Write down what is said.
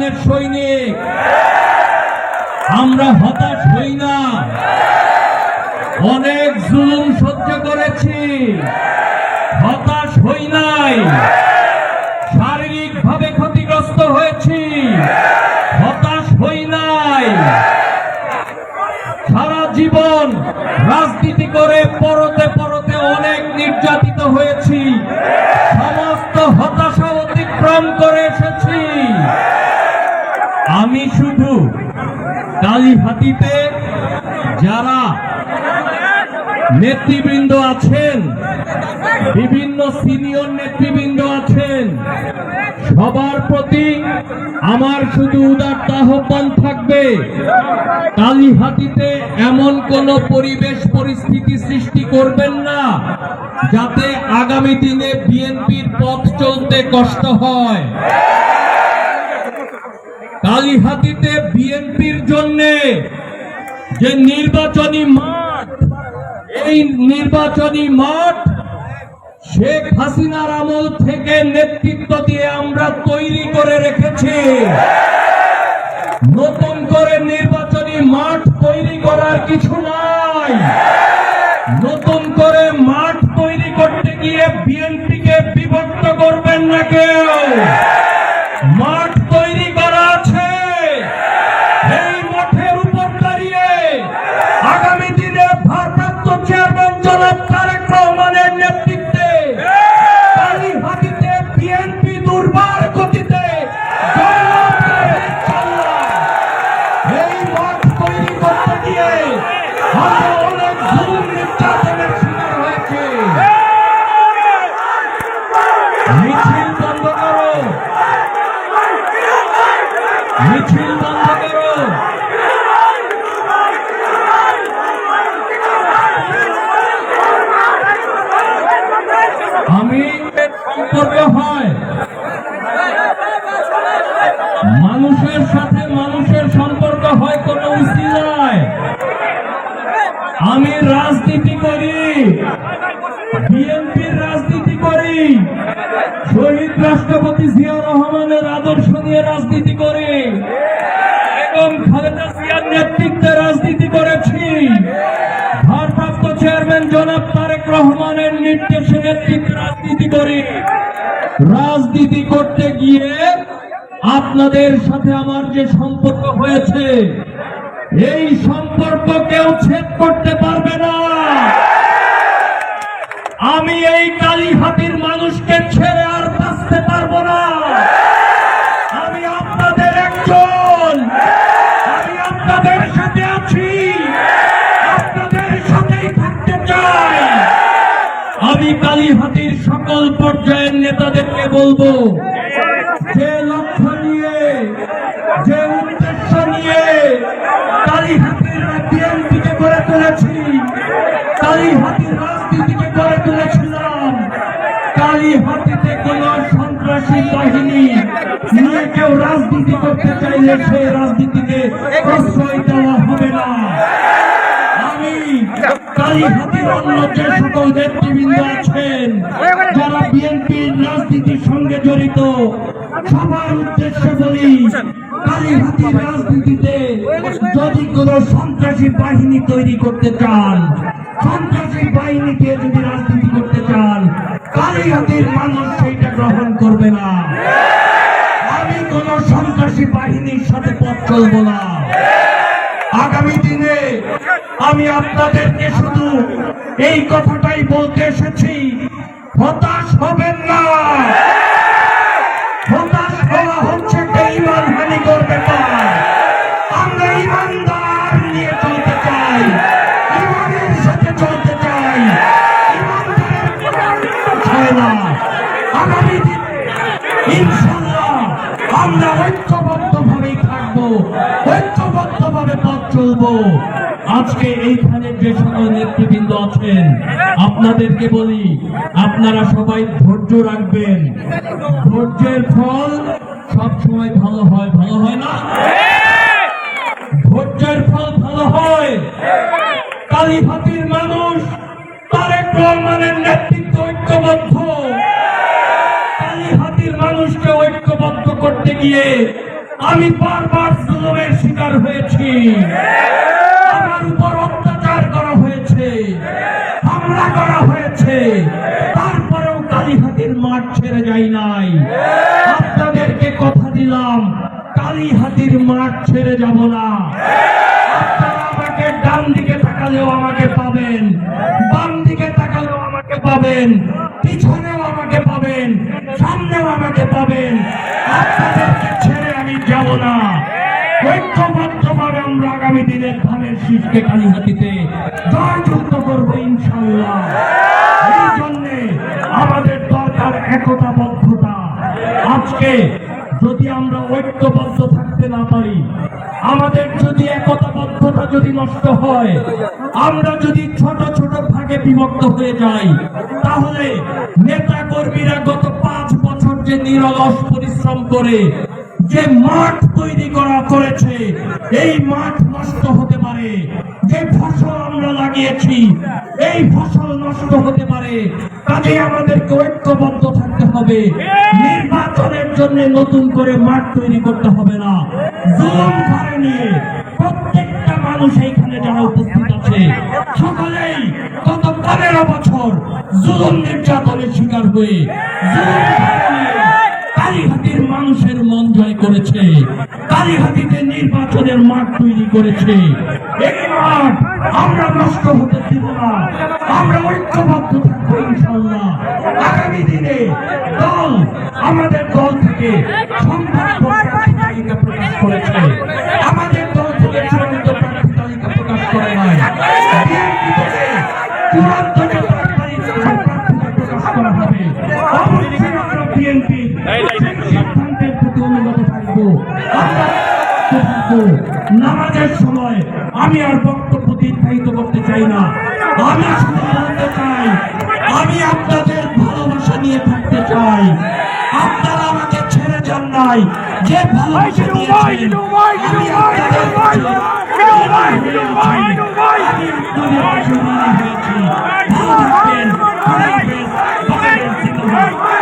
রহমানের সৈনিক। আমরা হতাশ হই না। অনেক জুলুম সহ্য করেছি। হতাশ হই নাই। শারীরিক ভাবে ক্ষতিগ্রস্ত হয়েছি। হতাশ হই নাই। সারা জীবন রাজনীতি করে আমি শুধু কালীহাতিতে যারা নেতৃবৃন্দ আছেন, বিভিন্ন সিনিয়র নেতৃবৃন্দ আছেন, সবার প্রতি আমার শুধু উদার্ত আহ্বান থাকবে, কালীহাতিতে এমন কোন পরিবেশ পরিস্থিতি সৃষ্টি করবেন না, যাতে আগামী দিনে বিএনপির পথ চলতে কষ্ট হয়। কালীহাতিতে বিএনপির জন্যে যে নির্বাচনী মাঠ, এই নির্বাচনী মাঠ শেখ হাসিনার আমল থেকে নেতৃত্ব দিয়ে আমরা তৈরি করে রেখেছি। নতুন করে নির্বাচনী মাঠ তৈরি করার কিছু নাই। নতুন করে মাঠ তৈরি করতে গিয়ে বিএনপিকে বিভক্ত করবেন না কেউ। এই মাঠের আগামী দিনে ভারপ্রাপ্ত চেয়ারম্যান জনাব তারেক রহমানের নেতৃত্বে কালীহাতিতে বিএনপি দুর্বার গতিতে তৈরি করতে অনেক জুলুম নির্যাতনের শিকার হয়েছে মিছিল বন্ধ করো মিছিল বন্ধ করো আমি সম্পর্ক হয় মানুষের সাথে মানুষের সম্পর্ক হয় কোনো উচিলায় আমি রাজনীতি করি। বিএনপির রাজনীতি করি। শহীদ রাষ্ট্রপতি জিয়া রহমানের আদর্শ নিয়ে রাজনীতি করি। এবং খালেদা জিয়ার নেতৃত্বে রাজনীতি করেছি। ভারপ্রাপ্ত চেয়ারম্যান জনাব তারেক রহমানের নির্দেশে নেতৃত্বে রাজনীতি করি। রাজনীতি করতে গিয়ে আপনাদের সাথে আমার যে সম্পর্ক হয়েছে, এই সম্পর্ক কেউ ছেদ করতে পারবে না। আমি এই কালীহাতির মানুষকে ছেড়ে আর বাঁচতে পারব না। আমি আপনাদের একজন। আমি আপনাদের সাথে আছি। আপনাদের সাথেই থাকতে চাই। আমি কালীহাতির সকল পর্যায়ের নেতাদেরকে বলব, যে কালীহাতিতে কোন সন্ত্রাসী বাহিনী নিয়ে কেউ রাজনীতি করতে চাইলে সেই রাজনীতিকে প্রশ্রয় দেওয়া হবে না। রাজনীতির সঙ্গে জড়িত, সবার উদ্দেশ্যে রাজনীতিতে যদি কোন সন্ত্রাসী বাহিনী তৈরি করতে চান, সন্ত্রাসী বাহিনী দিয়ে যদি চলবো না আগামী দিনে আমি আপনাদেরকে শুধু এই কথাটাই বলতে এসেছি, হতাশ হবেন না। হচ্ছে চলতে চাই চলতে চাই। না। আগামী দিনে আমরা আজকে এইখানে যে সকল নেতৃবৃন্দ আছেন, আপনাদেরকে বলি, আপনারা সবাই ধৈর্য রাখবেন। ধৈর্যের ফল সব সময় ভালো হয় ভালো হয় না? ধৈর্যের ফল ভালো হয়। কালীভাতির মানুষ, তারেক রহমানের নেতৃত্ব ঐক্যবদ্ধ। কালীহাতির মানুষকে ঐক্যবদ্ধ করতে গিয়ে আমি বারবার জুলুমের শিকার হয়েছি। তারপরেও কালীহাতির মাঠ ছেড়ে যাই নাই। আপনাদেরকে কথা দিলাম, কালীহাতির মাঠ ছেড়ে যাব না। আমাকে ডান দিকে তাকালেও আমাকে পাবেন, বাম দিকে তাকালেও আমাকে পাবেন, পিছনেও আমাকে পাবেন, সামনেও আমাকে পাবেন। আপনাদেরকে ছেড়ে আমি যাব না। ঐক্যবদ্ধভাবে আগামী দিনের ধানের শীষকে কালীহাতিতে জয়যুক্ত করব ইনশাল্লাহ। আমাদের দরকার একতাবদ্ধতা। আজকে যদি আমরা ঐক্যবদ্ধ থাকতে না পারি, আমাদের যদি একতাবদ্ধতা যদি নষ্ট হয়, আমরা যদি ছোট ছোট ভাগে বিভক্ত হয়ে যাই, তাহলে নেতা কর্মীরা গত পাঁচ বছর যে নিরলস পরিশ্রম করে, যে মাঠ তৈরি করা করেছে, এই মাঠ নষ্ট হতে পারে। যে ফসল আমরা লাগিয়েছি, এই ফসল নষ্ট হতে পারে। কাজে আমাদেরকে ঐক্যবদ্ধ থাকতে হবে। নির্বাচনের জন্য নতুন করে মাঠ তৈরি করতে হবে না। জুলুম করে নিয়ে প্রত্যেকটা মানুষ এইখানে যারা উপস্থিত আছে, সকলেই গত পনেরো বছর জুলুম নির্যাতনের শিকার হয়ে কালীহাতির মানুষের মন জয় করেছে। কালীহাতিতে নির্বাচনের মাঠ তৈরি করেছে। আমরা নষ্ট হতে দিব না আমরা ঐক্যবদ্ধ থাকব ইনশাল্লাহ আগামী দিনে দল আমাদের দল থেকে আমাদের দল থেকে চূড়ান্ত প্রার্থী তালিকা প্রকাশ করে চূড়ান্ত। নামাজের সময় আমি আর দীর্ঘায়িত করতে চাই না। আমি বলতে চাই আমি আপনাদের ভালোবাসা নিয়ে থাকতে চাই। আপনারা আমাকে ছেড়ে যান নাই। যে ভালোবাসা দিয়েছেন আমি আপনাদের। ভালো থাকবেন।